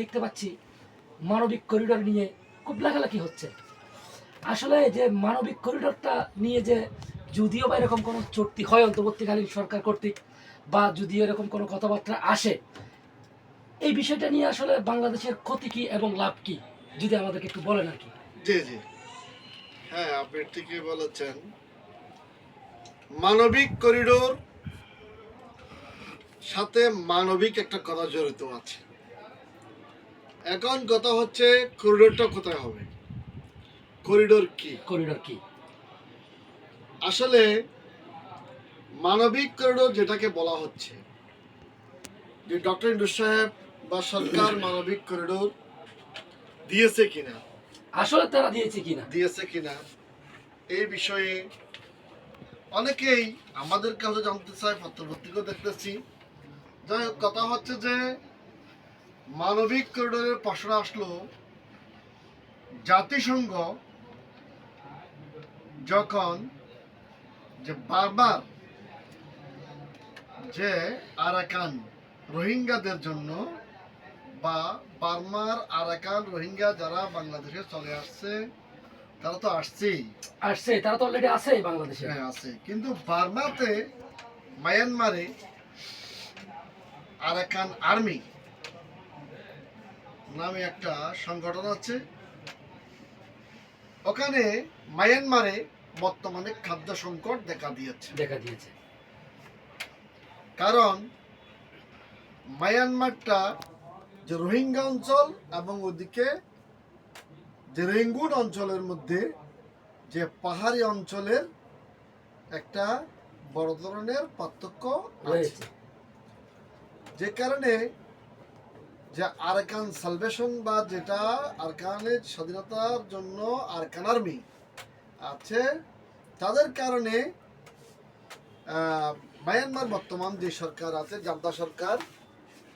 দেখতে পাচ্ছি মানবিক করিডোর নিয়ে খুব লেখালেখি হচ্ছে। আসলে যে মানবিক করিডোরটা নিয়ে যে যদিও বা এরকম কোনো চুক্তি হয় অন্তর্বর্তীকালীন সরকার কর্তৃক বা যদি এরকম কোনো কথাবার্তা আসে, এই বিষয়টা নিয়ে আসলে বাংলাদেশের ক্ষতি কি এবং লাভ কি? যদি আমাদেরকে একটু বলেন আর কি। জি জি। হ্যাঁ আপনি ঠিকই বলেছেন। মানবিক করিডোর সাথে মানবিক একটা কথা জড়িত আছে। এখন কথা হচ্ছে করিডোরটা কোথায় হবে? করিডোর কি? করিডোর কি? আসলে মানবিক করিডোর যেটাকে বলা হচ্ছে যে ডক্টর ইন্দু সাহেব বা সরকার মানবিক করিডোর দিয়েছে কিনা? আসলে তারা দিয়েছে কিনা? দিয়েছে কিনা? এই বিষয়ে অনেকেই আমাদের কাছে জানতে চায় পত্রপত্রিকাও দেখতেছি। যাই হোক, কথা হচ্ছে যে মানবিক করিডোরের প্রশ্ন আসলো জাতিসংঘ যখন যে বারবার যে আরাকান রোহিঙ্গাদের জন্য বা বার্মার আরাকান রোহিঙ্গা যারা বাংলাদেশে চলে আসছে তারা তো আসছেই। আসছে তারা তো অলরেডি আছে বাংলাদেশে। হ্যাঁ আছে। কিন্তু বার্মাতে মায়ানমারে আরাকান আর্মি নামে একটা সংগঠন আছে। ওখানে মায়ানমারে বর্তমানে খাদ্য সংকট দেখা দিয়েছে। দেখা দিয়েছে। কারণ মায়ানমারটা যে রোহিঙ্গা অঞ্চল এবং ওদিকে যে রেঙ্গুন অঞ্চলের মধ্যে যে পাহাড়ি অঞ্চলের একটা বড় ধরনের পার্থক্য রয়েছে। যে কারণে যে আরকান সালভেশন বা যেটা আরকানের স্বাধীনতার জন্য আরকান আর্মি আছে তাদের কারণে মায়ানমার বর্তমান যে সরকার আছে জান্তা সরকার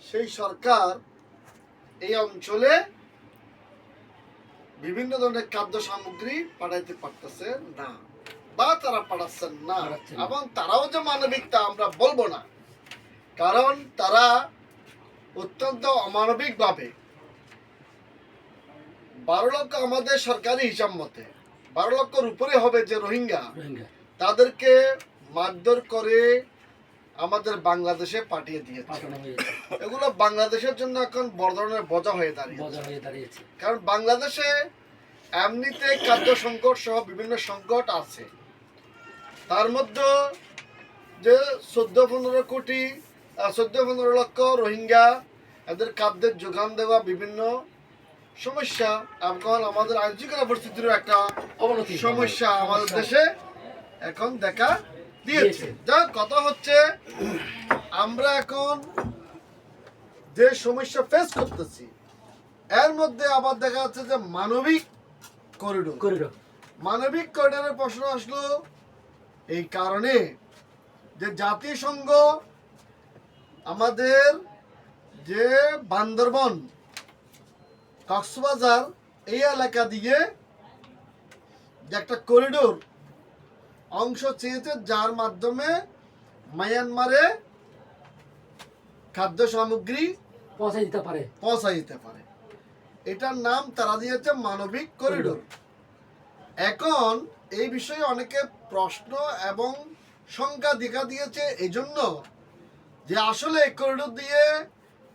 সেই সরকার এই অঞ্চলে বিভিন্ন ধরনের খাদ্য সামগ্রী পাঠাইতে পারতেছে না বা তারা পাঠাচ্ছেন না পাঠাচ্ছেন না। এবং তারাও যে মানবিক তা আমরা বলব না কারণ তারা অত্যন্ত অমানবিক ভাবে বারো লক্ষ আমাদের সরকারি হিসাব মতে বারো লক্ষর উপরে হবে যে রোহিঙ্গা তাদেরকে মারধর করে আমাদের বাংলাদেশে পাঠিয়ে দিয়েছে। এগুলো বাংলাদেশের জন্য এখন বড় ধরনের হয়ে দাঁড়িয়ে বজা হয়ে দাঁড়িয়েছে। কারণ বাংলাদেশে এমনিতে খাদ্য সংকট সহ বিভিন্ন সংকট আছে। তার মধ্যে যে চোদ্দ পনেরো কোটি চোদ্দ পনেরো লক্ষ রোহিঙ্গা এদের খাদ্যের যোগান দেওয়া বিভিন্ন সমস্যা এখন আমাদের আইন শৃঙ্খলা পরিস্থিতিরও একটা অবনতি সমস্যা আমাদের দেশে এখন দেখা দিয়েছে। যা কথা হচ্ছে আমরা এখন যে সমস্যা ফেস করতেছি এর মধ্যে আবার দেখা যাচ্ছে যে মানবিক করিডোর করিডোর মানবিক করিডোরের প্রশ্ন আসলো এই কারণে যে জাতিসংঘ আমাদের যে বান্দরবন কক্সবাজার এই এলাকা দিয়ে যে একটা করিডোর অংশ চেয়েছে যার মাধ্যমে মায়ানমারে খাদ্য সামগ্রী পৌঁছাই দিতে পারে। পৌঁছা যেতে পারে। এটার নাম তারা দিয়েছে মানবিক করিডোর এখন এই বিষয়ে অনেকে প্রশ্ন এবং শঙ্কা দেখা দিয়েছে এজন্য যে আসলে এই করিডোর দিয়ে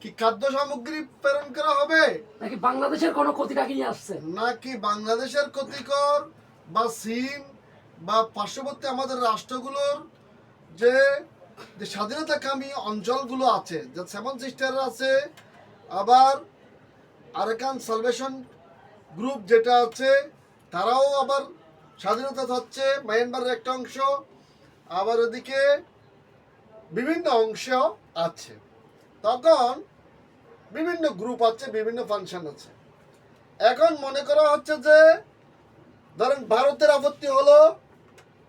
কি খাদ্য সামগ্রী প্রেরণ করা হবে? নাকি বাংলাদেশের কোনো ক্ষতিটা কি নিয়ে আসছে? নাকি বাংলাদেশের ক্ষতিকর বা চীন বা পার্শ্ববর্তী আমাদের রাষ্ট্রগুলোর যে যে স্বাধীনতাকামী অঞ্চলগুলো আছে যে সেভেন সিস্টার আছে আবার আরেকান সালভেশন গ্রুপ যেটা আছে তারাও আবার স্বাধীনতা হচ্ছে মায়ানমারের একটা অংশ আবার ওদিকে বিভিন্ন অংশ আছে। তখন বিভিন্ন গ্রুপ আছে বিভিন্ন ফাংশন আছে। এখন মনে করা হচ্ছে যে ধরেন ভারতের আপত্তি হলো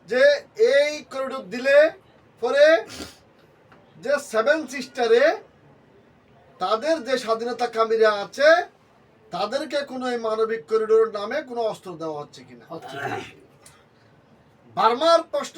যে এই করিডোর দিলে পরে যে সেভেন সিস্টারে তাদের যে স্বাধীনতা কামীরা আছে তাদেরকে কোনো এই মানবিক করিডোর নামে কোনো অস্ত্র দেওয়া হচ্ছে কিনা? বার্মার প্রশ্ন